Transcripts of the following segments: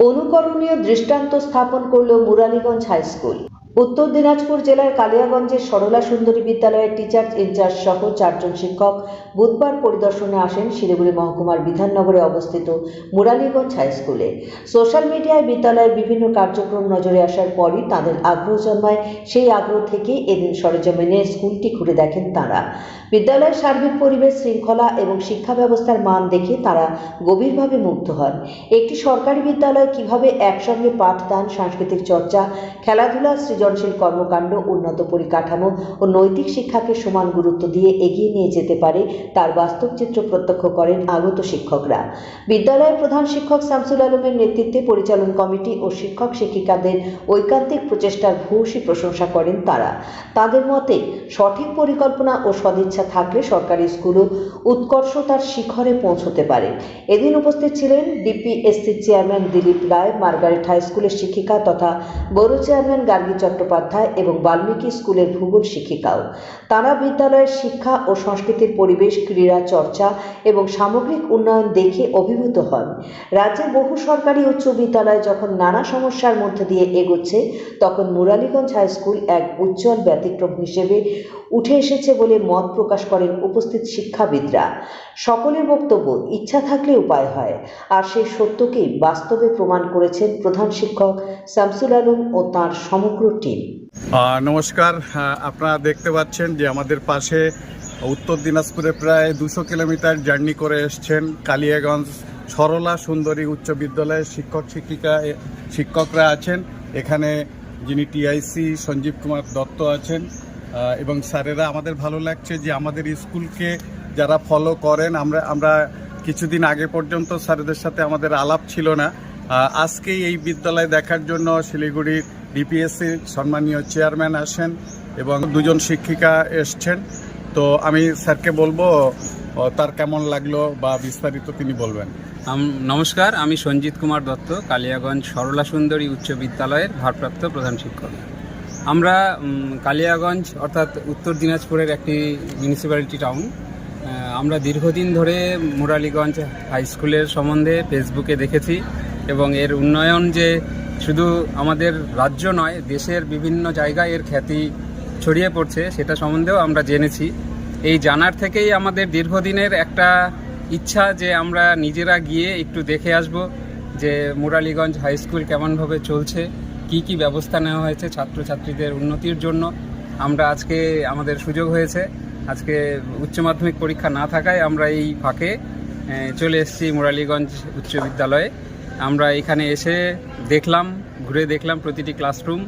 অনুকরণীয় দৃষ্টান্ত স্থাপন করল মুরালীগঞ্জ হাই স্কুল উত্তর দিনাজপুর জেলার কালিয়াগঞ্জের সরলা সুন্দরী বিদ্যালয়ের টিচার্স ইনচার্জ সহ চারজন শিক্ষক বুধবার পরিদর্শনে আসেন শিলিগুড়ি মহকুমার বিধাননগরে অবস্থিত মুরালীগঞ্জ হাই স্কুলে। সোশ্যাল মিডিয়ায় বিদ্যালয়ের বিভিন্ন কার্যক্রম নজরে আসার পরই তাদের আগ্রহ জন্মায়। সেই আগ্রহ থেকে এদিন সরেজমিনে স্কুলটি ঘুরে দেখেন তারা। বিদ্যালয়ের সার্বিক পরিবেশ, শৃঙ্খলা এবং শিক্ষা ব্যবস্থার মান দেখে তারা গভীরভাবে মুগ্ধ হন। একটি সরকারি বিদ্যালয় কীভাবে একসঙ্গে পাঠদান, সাংস্কৃতিক চর্চা, খেলাধুলা সৃজনশীল কর্মকাণ্ড, উন্নত পরিকাঠামো ও নৈতিক শিক্ষাকে সমান গুরুত্ব দিয়ে এগিয়ে নিয়ে যেতে পারে তার বাস্তব চিত্র প্রত্যক্ষ করেন আগত শিক্ষকরা। বিদ্যালয়ের প্রধান শিক্ষক শামসুল আলমের নেতৃত্বে পরিচালন কমিটি ও শিক্ষক শিক্ষিকাদের ঐকান্তিক প্রচেষ্টার ভূয়সী প্রশংসা করেন তারা। তাদের মতে, সঠিক পরিকল্পনা ও সদিচ্ছা থাকলে সরকারি স্কুলও উৎকর্ষতার শিখরে পৌঁছতে পারে। এদিন উপস্থিত ছিলেন DPSC chairman Dilip Roy, Margaret high স্কুলের শিক্ষিকা তথা বড় চেয়ারম্যান গার্গী চট্টোপাধ্যায় এবং বাল্মীকি স্কুলের ভূগোল শিক্ষিকাও। তারা বিদ্যালয়ের শিক্ষা ও সংস্কৃতির পরিবেশ, ক্রীড়া চর্চা এবং সামগ্রিক উন্নয়ন দেখে অভিভূত হন। রাজ্যের বহু সরকারি উচ্চ বিদ্যালয় যখন নানা সমস্যার মধ্যে দিয়ে এগোচ্ছে, তখন মুরালীগঞ্জ হাই স্কুল এক উজ্জ্বল ব্যতিক্রম হিসেবে উঠে এসেছে বলে মত প্রকাশ করেন উপস্থিত শিক্ষাবিদরা। সকলের বক্তব্য, ইচ্ছা থাকলে উপায় হয়। আর সেই সত্যকেই বাস্তবে প্রমাণ করেছেন প্রধান শিক্ষক শামসুল আলম ও তার সমগ্র টিম নমস্কার। আপনারা দেখতে পাচ্ছেন যে আমাদের পাশে উত্তর দিনাজপুরে প্রায় দুশো কিলোমিটার জার্নি করে এসছেন কালিয়াগঞ্জ সরলা সুন্দরী উচ্চ বিদ্যালয়ের শিক্ষক, শিক্ষিকা শিক্ষকরা আছেন। এখানে যিনি টিআইসি সঞ্জীব কুমার দত্ত আছেন। এবং স্যারেরা, আমাদের ভালো লাগছে যে আমাদের স্কুলকে যারা ফলো করেন, আমরা আমরা কিছুদিন আগে পর্যন্ত স্যারেদের সাথে আমাদের আলাপ ছিল না। আজকেই এই বিদ্যালয় দেখার জন্য শিলিগুড়ির ডিপিএসসি সম্মানীয় চেয়ারম্যান আসেন এবং দুজন শিক্ষিকা এসছেন। তো আমি স্যারকে বলব তার কেমন লাগল বা বিস্তারিত তিনি বলবেন। নমস্কার, আমি সঞ্জিত কুমার দত্ত, কালিয়াগঞ্জ সরলা সুন্দরী উচ্চ বিদ্যালয়ের ভারপ্রাপ্ত প্রধান শিক্ষক। আমরা কালিয়াগঞ্জ অর্থাৎ উত্তর দিনাজপুরের একটি মিউনিসিপ্যালিটি টাউন আমরা দীর্ঘদিন ধরে মুরালীগঞ্জ হাই স্কুলের সম্বন্ধে ফেসবুকে দেখেছি এবং এর উন্নয়ন যে শুধু আমাদের রাজ্য নয়, দেশের বিভিন্ন জায়গায় এর খ্যাতি ছড়িয়ে পড়ছে, সেটা সম্বন্ধেও আমরা জেনেছি। এই জানার থেকেই আমাদের দীর্ঘদিনের একটা ইচ্ছা যে আমরা নিজেরা গিয়ে একটু দেখে আসব যে মুরালীগঞ্জ হাই স্কুল কেমনভাবে চলছে, কি কি ব্যবস্থা নেওয়া হয়েছে ছাত্রছাত্রীদের উন্নতির জন্য। আমরা আজকে আমাদের সুযোগ হয়েছে, আজকে উচ্চ মাধ্যমিক পরীক্ষা না থাকায় আমরা এই ফাঁকে চলে এসেছি মুরালীগঞ্জ উচ্চ বিদ্যালয়ে। আমরা এখানে এসে দেখলাম, ঘুরে দেখলাম প্রতিটি ক্লাসরুম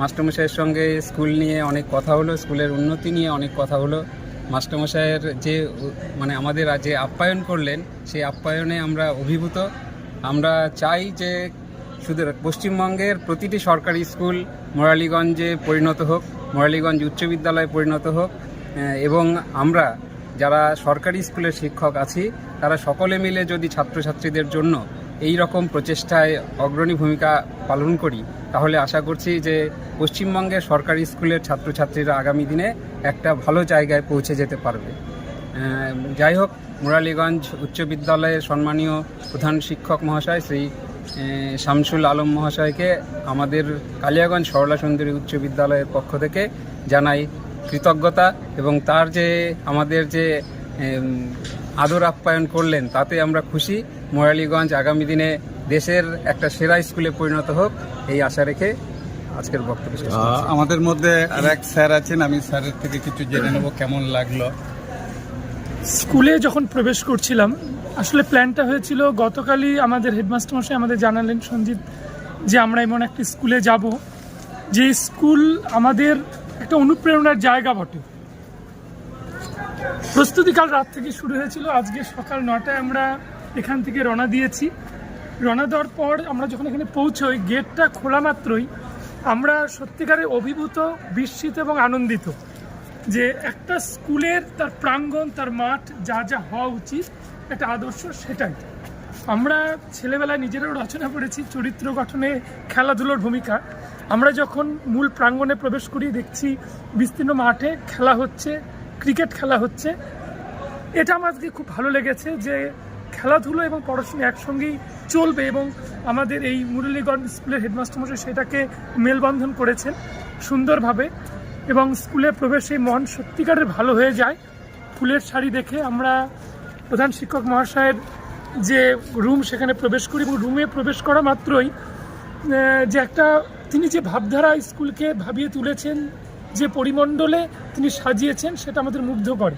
মাস্টারমশাইয়ের সঙ্গে স্কুল নিয়ে অনেক কথা হলো, স্কুলের উন্নতি নিয়ে অনেক কথা হলো। মাস্টারমশাইয়ের যে মানে আমাদের যে আপ্যায়ন করলেন, সেই আপ্যায়নে আমরা অভিভূত। আমরা চাই যে শুধু পশ্চিমবঙ্গের প্রতিটি সরকারি স্কুল মোরালীগঞ্জে পরিণত হোক, মোরালীগঞ্জ উচ্চ বিদ্যালয়ে পরিণত হোক এবং আমরা যারা সরকারি স্কুলের শিক্ষক আছি, তারা সকলে মিলে যদি ছাত্রছাত্রীদের জন্য এই রকম প্রচেষ্টায় অগ্রণী ভূমিকা পালন করি, তাহলে আশা করছি যে পশ্চিমবঙ্গের সরকারি স্কুলের ছাত্রছাত্রীরা আগামী দিনে একটা ভালো জায়গায় পৌঁছে যেতে পারবে। যাই হোক, মুরালীগঞ্জ উচ্চ বিদ্যালয়ের সম্মানীয় প্রধান শিক্ষক মহাশয় শ্রী শামসুল আলম মহাশয়কে আমাদের কালিয়াগঞ্জ সরলা সুন্দরী উচ্চ বিদ্যালয়ের পক্ষ থেকে জানাই কৃতজ্ঞতা এবং তার যে আমাদের যে আদর আপ্যায়ন করলেন, তাতে আমরা খুশি। মোরালীগঞ্জ আগামী দিনে দেশের একটা সেরা স্কুলে পরিণত হোক এই আশা রেখে আজকের বক্তব্য। আমাদের মধ্যে আর এক স্যার আছেন আমি স্যারের থেকে কিছু জেনে নেব কেমন লাগল স্কুলে যখন প্রবেশ করছিলাম আসলে প্ল্যানটা হয়েছিল গতকালই আমাদের হেডমাস্টার মশাই আমাদের জানালেন সঞ্জিত যে আমরা এমন একটি স্কুলে যাব যে স্কুল আমাদের একটা অনুপ্রেরণার জায়গা বটে প্রস্তুতিকাল রাত থেকে শুরু হয়েছিল আজকে সকাল নটায় আমরা এখান থেকে রওনা দিয়েছি। রওনা দেওয়ার পর আমরা যখন এখানে পৌঁছই, গেটটা খোলা মাত্রই আমরা সত্যিকারে অভিভূত, বিস্মিত এবং আনন্দিত যে একটা স্কুলের তার প্রাঙ্গণ, তার মাঠ যা যা হওয়া উচিত, একটা আদর্শ সেটাই। আমরা ছেলেবেলায় নিজেরাও রচনা করেছি চরিত্র গঠনে খেলাধুলোর ভূমিকা। আমরা যখন মূল প্রাঙ্গণে প্রবেশ করি, দেখছি বিস্তীর্ণ মাঠে খেলা হচ্ছে, ক্রিকেট খেলা হচ্ছে। এটা আমার আজকে খুব ভালো লেগেছে যে খেলাধুলো এবং পড়াশুনো একসঙ্গেই চলবে এবং আমাদের এই মুরলীগঞ্জ স্কুলের হেডমাস্টার মশাই সেটাকে মেলবন্ধন করেছেন সুন্দরভাবে এবং স্কুলে প্রবেশে মন সত্যিকারের ভালো হয়ে যায়। ফুলের শাড়ি দেখে আমরা প্রধান শিক্ষক মহাশয়ের যে রুম সেখানে প্রবেশ করি এবং রুমে প্রবেশ করা মাত্রই যে একটা তিনি যে ভাবধারা স্কুলকে ভাবিয়ে তুলেছেন, যে পরিমণ্ডলে তিনি সাজিয়েছেন সেটা আমাদের মুগ্ধ করে।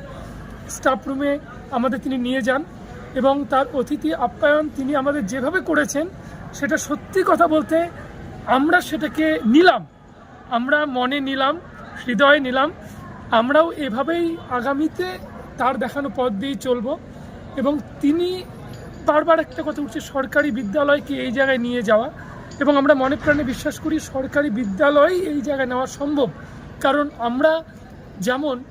স্টাফ রুমে আমাদের তিনি নিয়ে যান। এবং তার অতিথি আপ্যায়ন তিনি আমাদের যেভাবে করেছেন, সেটা সত্যি কথা বলতে আমরা সেটাকে নিলাম। আমরা মনে নিলাম, হৃদয়ে নিলাম। আমরাও এভাবেই আগামীতে তার দেখানো পথ দিয়েই চলবো এবং তিনি বারবার একটা কথা উঠছে, সরকারি বিদ্যালয়কে এই জায়গায় নিয়ে যাওয়া। এবং আমরা মনে প্রাণে বিশ্বাস করি, সরকারি বিদ্যালয় এই জায়গায় নেওয়া সম্ভব। কারণ আমরা যেমন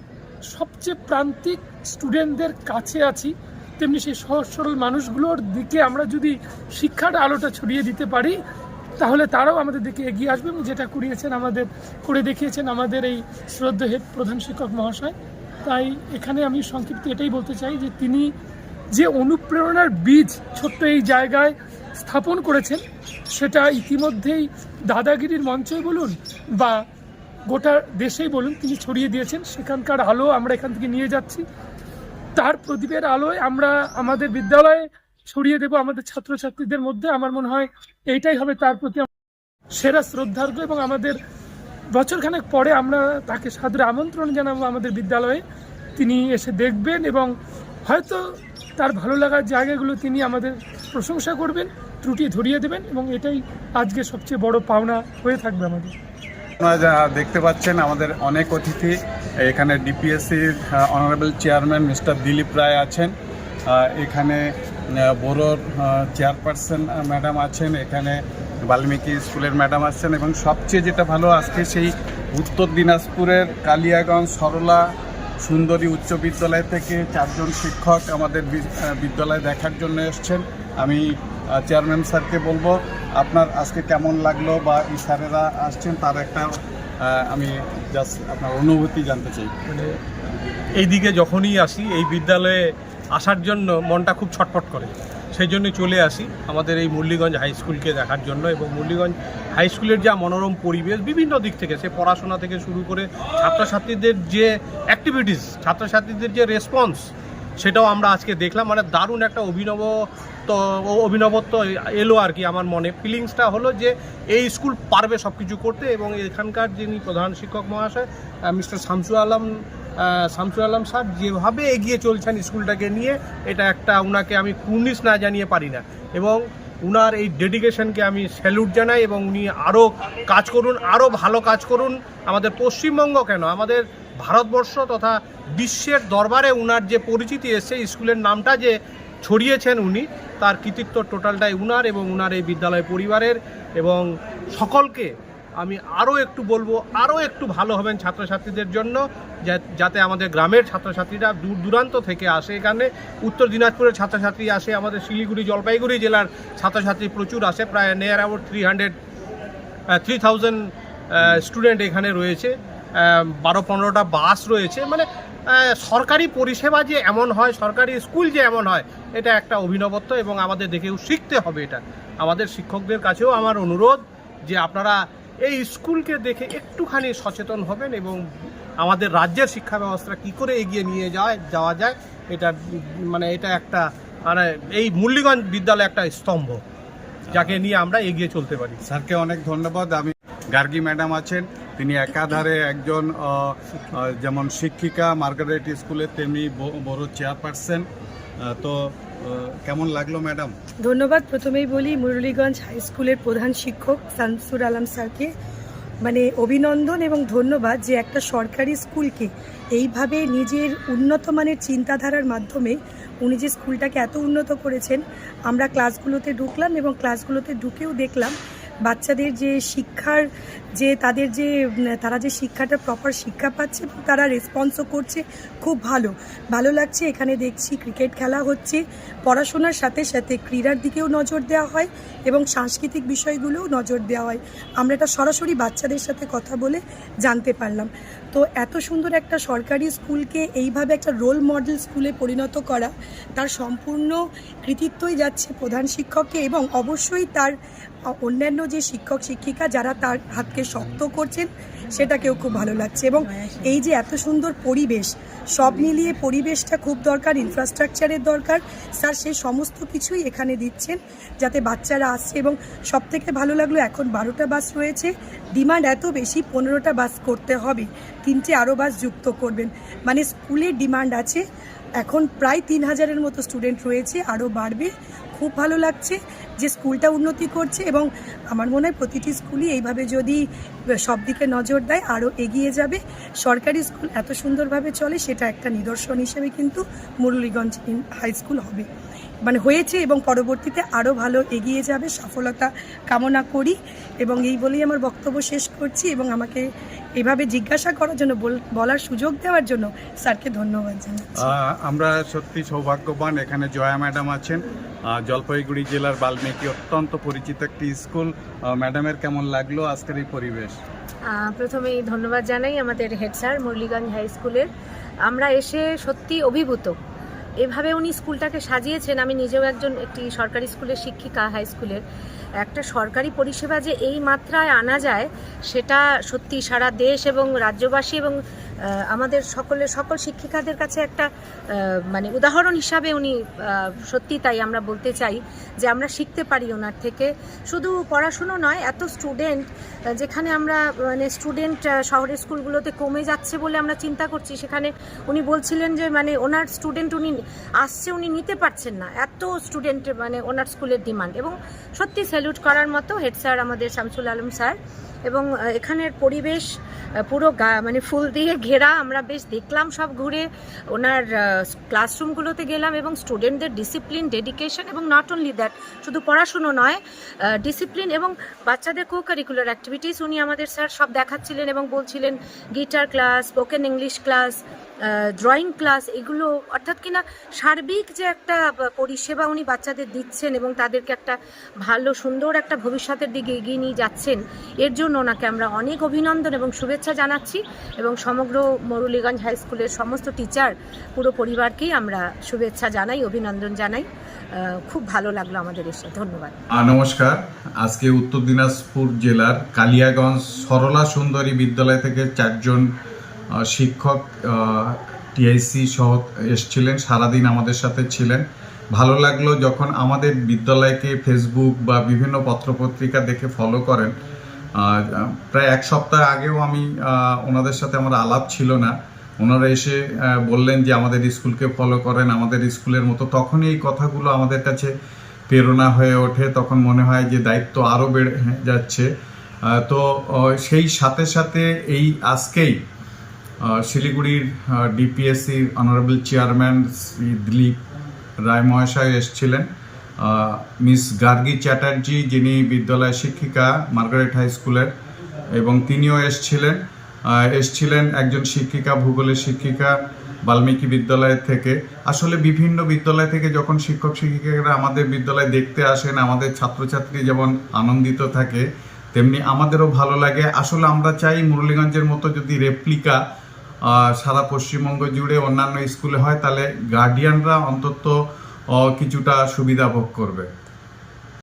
সবচেয়ে প্রান্তিক স্টুডেন্টদের কাছে আছি তেমনি সেই সহজ সরল মানুষগুলোর দিকে আমরা যদি শিক্ষাটা আলোটা ছড়িয়ে দিতে পারি, তাহলে তারাও আমাদের দিকে এগিয়ে আসবে এবং যেটা করিয়েছেন আমাদের, করে দেখিয়েছেন আমাদের এই শ্রদ্ধ হেড প্রধান শিক্ষক মহাশয়। তাই এখানে আমি সংক্ষিপ্ত এটাই বলতে চাই যে তিনি যে অনুপ্রেরণার বীজ ছোট্ট এই জায়গায় স্থাপন করেছেন, সেটা ইতিমধ্যেই দাদাগিরির মঞ্চই বলুন বা গোটা দেশেই বলুন তিনি ছড়িয়ে দিয়েছেন। সেখানকার আলো আমরা এখান থেকে নিয়ে যাচ্ছি। তার প্রদীপের আলোয় আমরা আমাদের বিদ্যালয়ে ছড়িয়ে দেব আমাদের ছাত্রছাত্রীদের মধ্যে। আমার মনে হয় এইটাই হবে তার প্রতি সেরা শ্রদ্ধার্ঘ এবং আমাদের বছরখানেক পরে আমরা তাকে সাদরে আমন্ত্রণ জানাব আমাদের বিদ্যালয়ে। তিনি এসে দেখবেন এবং হয়তো তার ভালো লাগার জায়গাগুলো তিনি আমাদের প্রশংসা করবেন, ত্রুটি ধরিয়ে দেবেন এবং এটাই আজকে সবচেয়ে বড় পাওনা হয়ে থাকবে আমাদের। আপনারা যা দেখতে পাচ্ছেন, আমাদের অনেক অতিথি, এখানে ডিপিএসসির honourable chairman mister Dilip Roy আছেন এখানে বোরোর চেয়ারপারসন ম্যাডাম আছেন, এখানে বাল্মীকি স্কুলের ম্যাডাম আছেন এবং সবচেয়ে যেটা ভালো আজকে সেই উত্তর দিনাজপুরের কালিয়াগঞ্জ, সরলা, সুন্দরী উচ্চ বিদ্যালয় থেকে চারজন শিক্ষক আমাদের বিদ্যালয় দেখার জন্য এসছেন। আমি চেয়ারম্যান স্যারকে বলব, আপনার আজকে কেমন লাগল বা এই স্যারেরা আসছেন, তার একটা আমি জাস্ট আপনার অনুভূতি জানতে চাই। মানে এই দিকে যখনই আসি, এই বিদ্যালয়ে আসার জন্য মনটা খুব ছটফট করে। সেই জন্য চলে আসি আমাদের এই মুরলীগঞ্জ হাই স্কুলকে দেখার জন্য এবং মুরলীগঞ্জ হাই স্কুলের যা মনোরম পরিবেশ বিভিন্ন দিক থেকে, সে পড়াশোনা থেকে শুরু করে ছাত্রছাত্রীদের যে অ্যাক্টিভিটিস ছাত্রছাত্রীদের যে রেসপন্স সেটাও আমরা আজকে দেখলাম। মানে দারুণ একটা অভিনব ও- অভিনবত্ব এলো আর কি আমার মনে। ফিলিংসটা হলো যে এই স্কুল পারবে সব কিছু করতে এবং এখানকার যিনি প্রধান শিক্ষক মহাশয় mister Shamsu Alam uh, Shamsul Alam sir যেভাবে এগিয়ে চলছেন স্কুলটাকে নিয়ে এটা একটা ওনাকে আমি কুর্নিশ না জানিয়ে পারি না। এবং উনার এই ডেডিকেশনকে আমি স্যালুট জানাই এবং উনি আরও কাজ করুন আরও ভালো কাজ করুন। আমাদের পশ্চিমবঙ্গ কেন? আমাদের ভারতবর্ষ তথা বিশ্বের দরবারে উনার যে পরিচিতি এসছে স্কুলের নামটা যে ছড়িয়েছেন উনি। তার কৃতিত্ব টোটালটাই উনার এবং উনার এই বিদ্যালয় পরিবারের এবং সকলকে আমি আরও একটু বলব, আরও একটু ভালো হবেন ছাত্রছাত্রীদের জন্য যাতে আমাদের গ্রামের ছাত্রছাত্রীরা দূর দূরান্ত থেকে আসে এখানে। উত্তর দিনাজপুরের ছাত্রছাত্রী আসে, আমাদের শিলিগুড়ি, জলপাইগুড়ি জেলার ছাত্রছাত্রী প্রচুর আসে, প্রায় near about three hundred three thousand student এখানে রয়েছে। বারো, পনেরোটা বাস রয়েছে। মানে সরকারি পরিষেবা যে এমন হয়, সরকারি স্কুল যে এমন হয়, এটা একটা অভিনবত্ব এবং আমাদের দেখেও শিখতে হবে এটা। আমাদের শিক্ষকদের কাছেও আমার অনুরোধ যে আপনারা এই স্কুলকে দেখে একটুখানি সচেতন হবেন এবং আমাদের রাজ্যের শিক্ষা ব্যবস্থা কী করে এগিয়ে নিয়ে যায়, যাওয়া যায়, এটা মানে এটা একটা মানে এই মুরলীগঞ্জ বিদ্যালয় একটা স্তম্ভ যাকে নিয়ে আমরা এগিয়ে চলতে পারি। স্যারকে অনেক ধন্যবাদ। আমি গার্গী ম্যাডাম আছেন। তিনি একাধারে একজন যেমন শিক্ষিকা, মার্গারেট স্কুলের তেমনি বড় চেয়ারপারসন। তো কেমন লাগল ম্যাডাম? ধন্যবাদ। প্রথমেই বলি, মুরলীগঞ্জ হাই স্কুলের প্রধান শিক্ষক শামসুর আলম স্যারকে। মানে অভিনন্দন এবং ধন্যবাদ যে একটা সরকারি স্কুলকে এইভাবে নিজের উন্নত মানের চিন্তাধারার মাধ্যমে উনি যে স্কুলটাকে এত উন্নত করেছেন। আমরা ক্লাসগুলোতে ঢুকলাম এবং ক্লাসগুলোতে ঢুকেও দেখলাম বাচ্চাদের যে শিক্ষার যে তাদের যে তারা যে শিক্ষাটা প্রপার শিক্ষা পাচ্ছে এবং তারা রেসপন্সও করছে খুব ভালো। ভালো লাগছে, এখানে দেখছি ক্রিকেট খেলা হচ্ছে। পড়াশোনার সাথে সাথে ক্রীড়ার দিকেও নজর দেওয়া হয় এবং সাংস্কৃতিক বিষয়গুলোও নজর দেওয়া হয়। আমরা এটা সরাসরি বাচ্চাদের সাথে কথা বলে জানতে পারলাম। তো এত সুন্দর একটা সরকারি স্কুলকে এইভাবে একটা রোল মডেল স্কুলে পরিণত করা, তার সম্পূর্ণ কৃতিত্বই যাচ্ছে প্রধান শিক্ষককে এবং অবশ্যই তার অন্যান্য যে শিক্ষক, শিক্ষিকা, যারা তার হাতকে শক্ত করছেন, সেটাকেও খুব ভালো লাগছে। এবং এই যে এত সুন্দর পরিবেশ, সব মিলিয়ে পরিবেশটা খুব দরকার ইনফ্রাস্ট্রাকচারের দরকার। স্যার সেই সমস্ত কিছুই এখানে দিচ্ছেন যাতে বাচ্চারা আসছে এবং সব থেকে ভালো লাগল, এখন বারোটা বাস রয়েছে। ডিমান্ড এত বেশি, পনেরোটা বাস করতে হবে। তিনটে আরও বাস যুক্ত করবেন। মানে স্কুলের ডিমান্ড আছে। এখন প্রায় তিন হাজারের মতো স্টুডেন্ট রয়েছে, আরও বাড়বে। খুব ভালো লাগছে যে স্কুলটা উন্নতি করছে এবং আমার মনে হয় প্রতিটি স্কুলই এইভাবে যদি সব দিকে নজর দেয়, আরও এগিয়ে যাবে। সরকারি স্কুল এত সুন্দরভাবে চলে, সেটা একটা নিদর্শন হিসেবে কিন্তু মুরলীগঞ্জ হাই স্কুল হবে। মানে হয়েছে এবং পরবর্তীতে আরও ভালো এগিয়ে যাবে সফলতা কামনা করি এবং এই বলেই আমার বক্তব্য শেষ করছি এবং আমাকে এভাবে জিজ্ঞাসা করার জন্য বল- বলার সুযোগ দেওয়ার জন্য স্যারকে ধন্যবাদ জানাচ্ছি। আমরা সত্যি সৌভাগ্যবান এখানে জয়া ম্যাডাম আছেন। জলপাইগুড়ি জেলার বাল্মীকি অত্যন্ত পরিচিত একটি স্কুল। ম্যাডামের কেমন লাগল আজকের এই পরিবেশ? প্রথমেই ধন্যবাদ জানাই আমাদের হেড স্যার মুরলীগঞ্জ হাই স্কুলের। আমরা এসে সত্যি অভিভূত। এভাবে উনি স্কুলটাকে সাজিয়েছেন, আমি নিজেও একজন একটি সরকারি স্কুলের শিক্ষিকা হাই স্কুলের, একটা সরকারি পরিষেবা যে এই মাত্রায় আনা যায়, সেটা সত্যি সারা দেশ এবং রাজ্যবাসী এবং আমাদের সকলের সকল শিক্ষিকাদের কাছে একটা মানে উদাহরণ হিসাবে উনি সত্যি তাই আমরা বলতে চাই যে আমরা শিখতে পারি ওনার থেকে। শুধু পড়াশুনো নয়, এত স্টুডেন্ট যেখানে আমরা মানে স্টুডেন্ট শহরের স্কুলগুলোতে কমে যাচ্ছে বলে আমরা চিন্তা করছি। সেখানে উনি বলছিলেন যে মানে ওনার স্টুডেন্ট উনি আসছে, উনি নিতে পারছেন না। এত স্টুডেন্ট মানে ওনার স্কুলের ডিমান্ড। এবং সত্যি স্যালুট করার মতো হেড স্যার আমাদের শামসুল আলম স্যার। এবং এখানের পরিবেশ পুরো মানে ফুল দিয়ে ঘেরা। আমরা বেশ দেখলাম সব ঘুরে। ওনার ক্লাসরুমগুলোতে গেলাম এবং স্টুডেন্টদের ডিসিপ্লিন ডেডিকেশন এবং নট অনলি দ্যাট শুধু পড়াশুনো নয় ডিসিপ্লিন এবং বাচ্চাদের কো কারিকুলার অ্যাক্টিভিটিস উনি আমাদের স্যার সব দেখাচ্ছিলেন এবং বলছিলেন guitar class spoken English class drawing class এগুলো, অর্থাৎ কিনা সার্বিক যে একটা পরিষেবা উনি বাচ্চাদের দিচ্ছেন এবং তাদেরকে একটা ভালো, সুন্দর একটা ভবিষ্যতের দিকে এগিয়ে নিয়ে যাচ্ছেন, এর জন্য ওনাকে আমরা অনেক অভিনন্দন এবং শুভেচ্ছা জানাচ্ছি এবং সমগ্র মরুলিগঞ্জ হাই স্কুলের সমস্ত টিচার পুরো পরিবারকেই আমরা শুভেচ্ছা জানাই, অভিনন্দন জানাই। খুব ভালো লাগল আমাদের এসে, ধন্যবাদ। নমস্কার। আজকে উত্তর দিনাজপুর জেলার কালিয়াগঞ্জ সরলা সুন্দরী বিদ্যালয় থেকে চারজন শিক্ষক টিআইসি সহ এসছিলেন, সারাদিন আমাদের সাথে ছিলেন। ভালো লাগল যখন আমাদের বিদ্যালয়কে ফেসবুক বা বিভিন্ন পত্রপত্রিকা দেখে ফলো করেন। প্রায় এক সপ্তাহ আগেও আমি ওনাদের সাথে আমার আলাপ ছিল না। ওনারা এসে বললেন যে আমাদের স্কুলকে ফলো করেন, আমাদের স্কুলের মতো। তখনই এই কথাগুলো আমাদের কাছে প্রেরণা হয়ে ওঠে। তখন মনে হয় যে দায়িত্ব আরও বেড়ে যাচ্ছে। তো সেই সাথে সাথে এই আজকেই শিলিগুড়ির ডিপিএসসির অনারেবল চেয়ারম্যান শ্রী দিলীপ রায় মহাশয় এসছিলেন। মিস গার্গী চ্যাটার্জি, যিনি বিদ্যালয়ের শিক্ষিকা, মার্গারেট হাই স্কুলের, এবং তিনিও এসছিলেন। এসছিলেন একজন শিক্ষিকা, ভূগোলের শিক্ষিকা, বাল্মীকি বিদ্যালয় থেকে। আসলে বিভিন্ন বিদ্যালয় থেকে যখন শিক্ষক শিক্ষিকারা আমাদের বিদ্যালয়ে দেখতে আসেন, আমাদের ছাত্রছাত্রী যেমন আনন্দিত থাকে, তেমনি আমাদেরও ভালো লাগে। আসলে আমরা চাই মুরলীগঞ্জের মতো যদি রেপ্লিকা সারা পশ্চিমবঙ্গ জুড়ে অন্যান্য স্কুলে হয় তাহলে গার্ডিয়ানরা অন্তত কিছুটা সুবিধা ভোগ করবে।